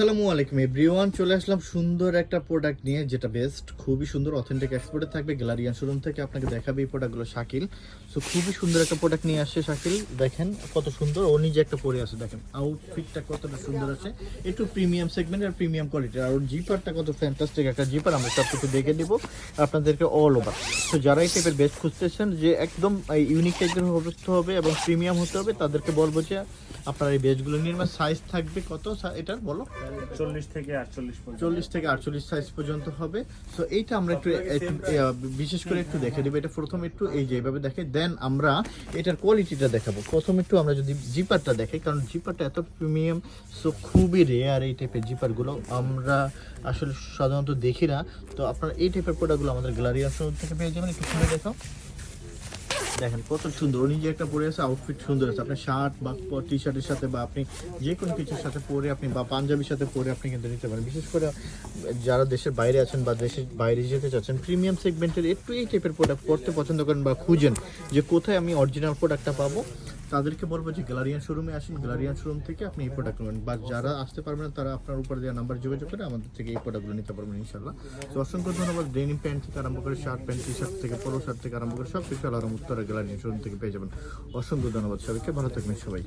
আসসালামু আলাইকুম এভরিওয়ান চলে আসলাম সুন্দর একটা প্রোডাক্ট নিয়ে, যেটা বেস্ট খুবই সুন্দর অথেন্টিক এক্সপোর্টে থাকবে। গ্যালারিয়ান শোরুম থেকে আপনাকে দেখাবে এই প্রোডাক্টগুলো শাকিল। সো খুবই সুন্দর একটা প্রোডাক্ট নিয়ে আসছে শাকিল। দেখেন কত সুন্দর, ও নিজে একটা পরে আছে, দেখেন। আউটফিটটা কতটা সুন্দর আছে। একটু প্রিমিয়াম সেগমেন্ট আর প্রিমিয়াম কোয়ালিটির আর ওর জিপারটা কত ফ্যান্টাস্টিক একটা জিপার আমরা সব কিছু দেখে দেবো আপনাদেরকে অল ওভার তো যারা এই টাইপের বেস্ট খুঁজতেছেন যে একদম ইউনিক টাইপের হতে হবে এবং প্রিমিয়াম হতে হবে, তাদেরকে বলব যে আপনার এই বেজগুলো নির্মাণ সাইজ থাকবে কত? এটার বলো। চল্লিশ থেকে আটচল্লিশ চল্লিশ থেকে আটচল্লিশ সাইজ পর্যন্ত হবে। সো এইটা আমরা একটু বিশেষ করে একটু দেখে দেবো এটা প্রথম একটু এই যে এইভাবে দেখে দেন আমরা এটার কোয়ালিটিটা দেখাবো। প্রথম একটু আমরা যদি জিপারটা দেখাই কারণ জিপারটা এত প্রিমিয়াম সো খুবই রেয়ার এই টাইপের জিপারগুলো আমরা আসলে সাধারণত দেখি না। তো আপনার এই টাইপের প্রোডাক্টগুলো আমাদের গ্যালারি শোরুম থেকে পেয়ে যাবেন। একটু খুলে দেখাও। দেখেন, কত সুন্দর। উনি যে একটা পরে আছে আউটফিট সুন্দর আছে। আপনার শার্ট বা টি শার্টের সাথে বা আপনি যে কোনো কিছুর সাথে পরে আপনি বা পাঞ্জাবির সাথে পরে আপনি কিন্তু নিতে পারেন। বিশেষ করে যারা দেশের বাইরে আছেন বা দেশের বাইরে যেতে চাচ্ছেন প্রিমিয়াম সেগমেন্টের একটু এই টাইপের প্রোডাক্ট পড়তে পছন্দ করেন বা খুঁজেন যে কোথায় আমি অরিজিনাল প্রোডাক্টটা পাবো। তাদেরকে বলব যে গ্যালারিয়ান শোরুমে আসেন। গ্যালারিয়ান শোরুম থেকে আপনি এই প্রোডাক্ট নেবেন। বা যারা আসতে পারবেন তারা আপনার উপর দেওয়া নাম্বার যোগাযোগ করে আমাদের থেকে এই প্রোডাক্টগুলো নিতে পারবেন ইনশাল্লাহ তো অসংখ্য ধন্যবাদ। ডেনিম প্যান্ট থেকে আরম্ভ করে শার্ট প্যান্ট টি শার্ট থেকে পোলো শার্ট থেকে আরম্ভ করে সব কিছু আলাদা উত্তরা গ্যালারিয়ান শোরুম থেকে পেয়ে যাবেন। অসংখ্য ধন্যবাদ সবাইকে। ভালো থাকবেন সবাই।